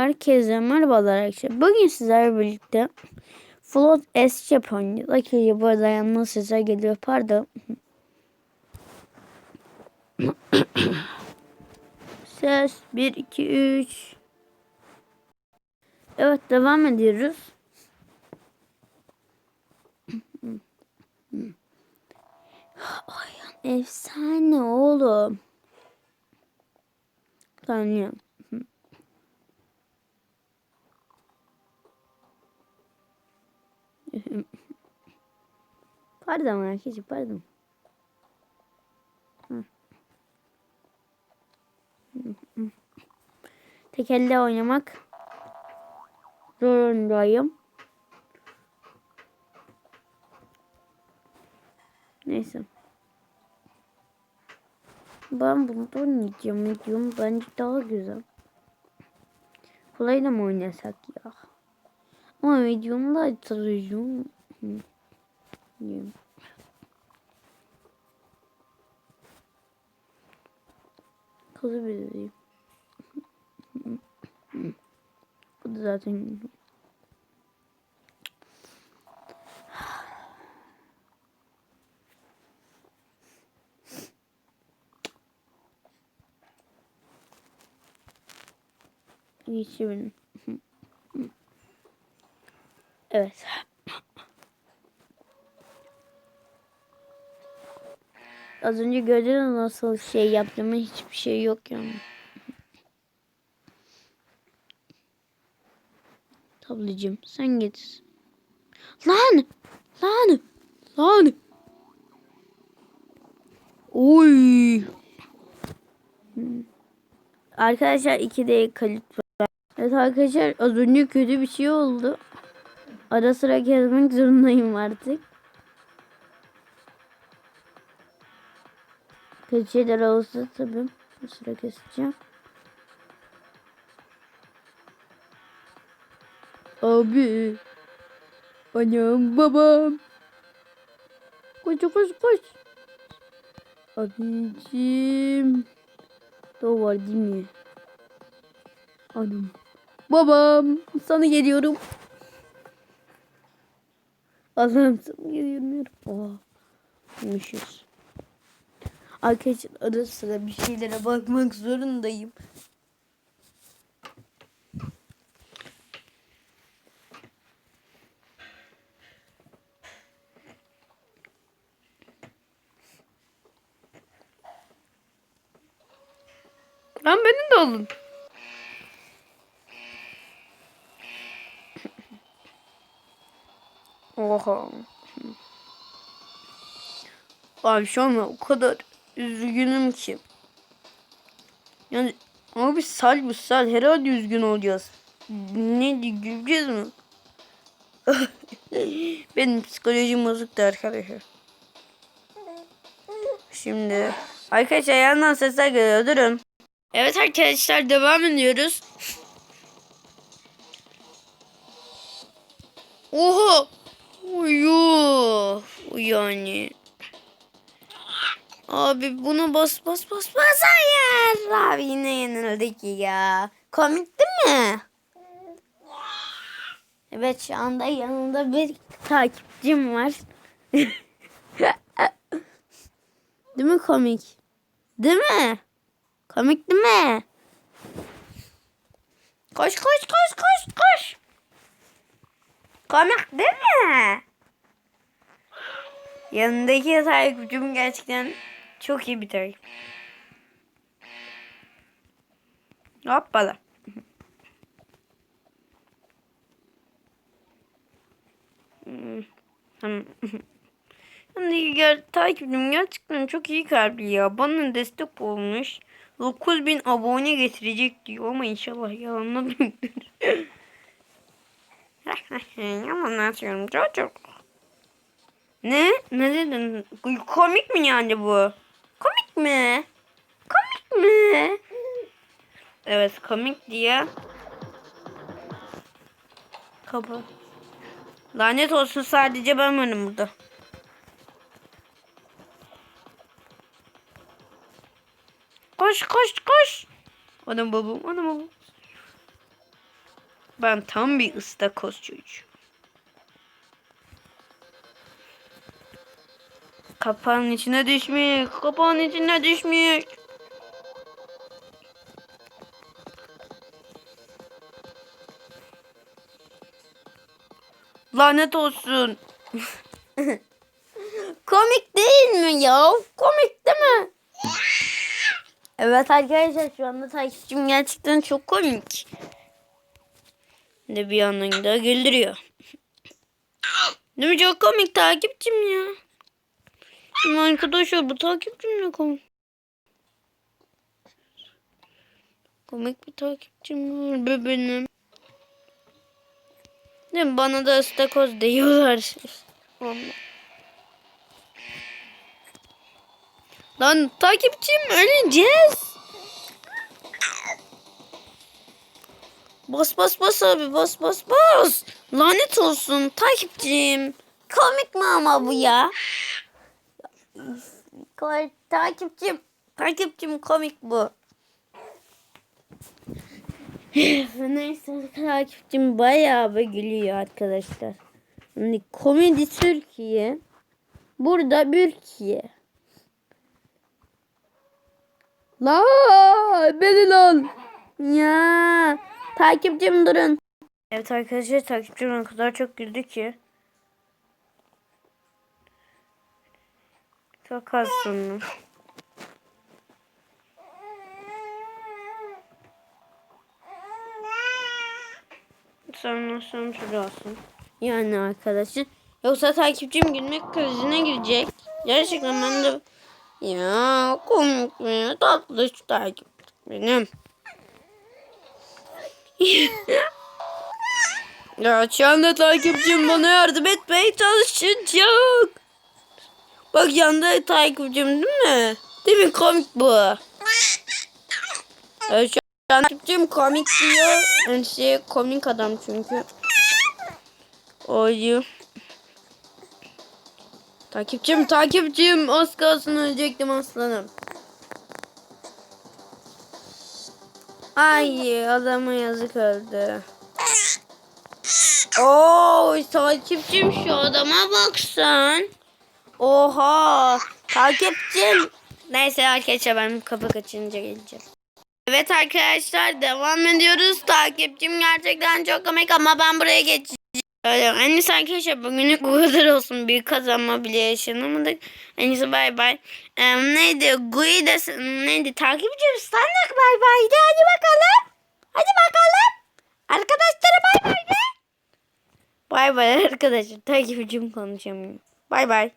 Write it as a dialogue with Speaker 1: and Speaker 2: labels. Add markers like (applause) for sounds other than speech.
Speaker 1: Herkese merhabalar arkadaşlar. Bugün sizlerle birlikte Float S Chap oynayacağız. Arkadaşlar bu arada yanına sesler geliyor. Pardon. (coughs) Ses 1, 2, 3. Evet devam ediyoruz. Ayhan efsane oğlum. Tanıyorum. (laughs) Pardon arkadaşlar pardon. Hı. Hı, hı. Tek elle oynamak zorundayım. Neyse. Ben bunu da oynayacağım. Medium bence daha güzel. Kolayla mı oynasak ya? Ama medium'u da. Diyeyim. Kızı bileyim. Bu da zaten Geçiyorum. Evet. Az önce gördünüz nasıl şey yaptığımı hiçbir şey yok yani. Tablacığım sen git. Lan! Lan! Lan! Oy! Arkadaşlar 2D kalit var. Evet arkadaşlar az önce kötü bir şey oldu. Ara sıra gezmek zorundayım artık. Kötü şeyler olsa tabii bir sıra keseceğim. Abi. Annem babam. Koş koş koş. Abicim. O var değil mi? Anam. Babam. Sana geliyorum. Allah'ım sana geliyorum. Oha. Konuşuyoruz. Arkadaşlar ara sıra bir şeylere bakmak zorundayım. Lan benim de olun. Oha. Abi şu anda o kadar üzgünüm ki. Yani abi sal bu sal herhalde üzgün olacağız. Ne güleceğiz mi? (laughs) Benim psikolojim bozuktu arkadaşlar. Şimdi arkadaşlar yandan sesler geliyor durun. Evet arkadaşlar devam ediyoruz. Oha! Uyuh! Yani. Abi bunu bas bas bas bas hayır. Abi yine yenildik ya. Komik değil mi? Evet şu anda yanında bir takipçim var. (laughs) değil mi komik? Değil mi? Komik değil mi? Koş koş koş koş koş. Komik değil mi? Yanındaki takipçim gerçekten çok iyi bir takip. Hoppala. Hmm, Tamam. (laughs) Yanındaki ger takipçim gerçekten çok iyi kalpli ya. Bana destek olmuş. 9000 abone getirecek diyor ama inşallah yalanlamıyordur. (laughs) (laughs) Yalan atıyorum çocuk. Ne? Ne dedin? Komik mi yani bu? Komik mi? Komik mi? Evet komik diye. Kapı. Lanet olsun sadece ben varım burada. Koş koş koş. Anam babam anam babam. Ben tam bir ıstakoz çocuğu. Kapağın içine düşmüş. Kapağın içine düşmüş. Lanet olsun. (laughs) Komik değil mi ya? Komik değil mi? Evet arkadaşlar şu anda takipçim gerçekten çok komik. De bir yandan da güldürüyor. Değil mi çok komik takipçim ya. Ama arkadaşlar bu takipçim ne komik. Komik bir takipçim var be. Değil mi? Bana da ıstakoz diyorlar. Lan takipçim öleceğiz. Bas bas bas abi bas bas bas. Lanet olsun takipçim. Komik mi ama bu ya? Takipçim. Takipçim komik bu. (sighs) Neyse takipçim bayağı bir gülüyor arkadaşlar. Hani komedi Türkiye. Burada Türkiye. La beni lan. Ya takipçim durun. Evet arkadaşlar takipçim o kadar çok güldü ki. Çok az sonra. Sonra sonra. Yani arkadaşlar. Yoksa takipçim gülmek krizine girecek. Gerçekten ben de ya komik mi? Tatlı şu takip benim. Ya şu anda takipçim bana yardım etmeye çalışacak. Bak yanda takipçim değil mi? Değil mi komik bu? Evet, şu takipçim komik diyor. Yani şey komik adam çünkü. Oyu. Takipçim takipçim az kalsın ölecektim aslanım. Ay adama yazık öldü. Oo takipçim şu adama baksan. Oha takipçim. Neyse arkadaşlar ben kapı kaçınca geleceğim. Evet arkadaşlar devam ediyoruz. Takipçim gerçekten çok komik ama ben buraya geçeceğim. Öyle iyisi arkadaşlar bugünlük bu kadar olsun. Büyük kazanma bile yaşanamadık. İyisi bay bay. Ee, neydi? Gui de neydi? Takipçim sen de bay bay de hadi bakalım. Hadi bakalım. Arkadaşlara bay bay de. Bay bay arkadaşlar. Takipçim konuşamıyorum. Bay bay.